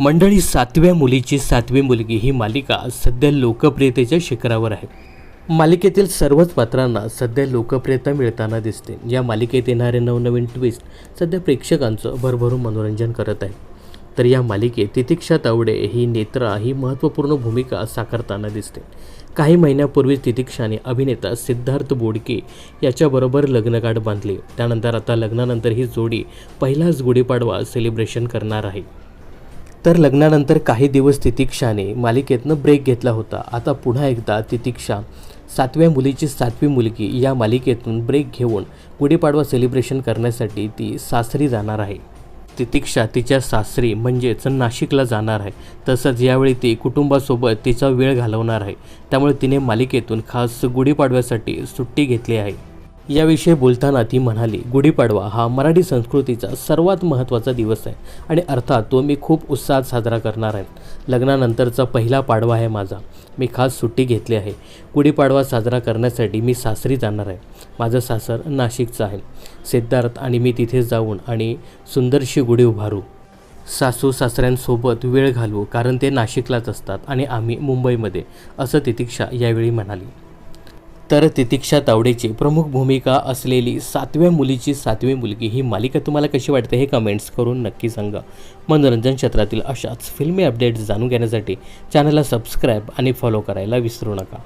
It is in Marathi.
मंडळी सातव्या मुलीची सातवी मुलगी ही मालिका सध्या लोकप्रियतेच्या शिखरावर आहे. मालिकेतील सर्वच पात्रांना सध्या लोकप्रियता मिळताना दिसते. या मालिकेत येणारे नवनवीन ट्विस्ट सध्या प्रेक्षकांचं भरभरून मनोरंजन करत आहे. तर या मालिकेत तितिक्षा तावडे ही नेत्रा ही महत्त्वपूर्ण भूमिका साकारताना दिसते. काही महिन्यापूर्वी तितिक्षाने अभिनेता सिद्धार्थ बोडके याच्याबरोबर लग्नगाठ बांधली. त्यानंतर आता लग्नानंतर ही जोडी पहिलाच गुढीपाडवा सेलिब्रेशन करणार आहे. तर लग्नानंतर काही दिवस तितिक्षाने मालिकेतनं ब्रेक घेतला होता. आता पुन्हा एकदा तितिक्षा सातव्या मुलीची सातवी मुलगी या मालिकेतून ब्रेक घेऊन गुढीपाडवा सेलिब्रेशन करण्यासाठी ती सासरी जाणार आहे. तितिक्षा तिच्या सासरी म्हणजेच नाशिकला जाणार आहे. तसंच यावेळी ती कुटुंबासोबत तिचा वेळ घालवणार आहे. त्यामुळे तिने मालिकेतून खास गुढीपाडव्यासाठी सुट्टी घेतली आहे. याविषयी बोलताना ती म्हणाली गुढीपाडवा हा मराठी संस्कृतीचा सर्वात महत्त्वाचा दिवस आहे आणि अर्थात तो मी खूप उत्साहात साजरा करणार आहे. लग्नानंतरचा पहिला पाडवा आहे माझा. मी खास सुट्टी घेतली आहे. गुढीपाडवा साजरा करण्यासाठी मी सासरी जाणार आहे. माझं सासर नाशिकचं आहे. सिद्धार्थ आणि मी तिथे जाऊन आणि सुंदरशी गुढी उभारू. सासू सासऱ्यांसोबत वेळ घालवू कारण ते नाशिकलाच असतात आणि आम्ही मुंबईमध्ये असं तितिक्षा यावेळी म्हणाली. तर तितिक्षा तावडेची प्रमुख भूमिका असलेली सातव्या मुलीची सातवी मुलगी ही मालिका तुम्हाला कशी वाटते हे कमेंट्स करून नक्की सांगा. मनोरंजन क्षेत्रातील अशाच फिल्मी अपडेट्स जाणून घेण्यासाठी चॅनलला सबस्क्राईब आणि फॉलो करायला विसरू नका.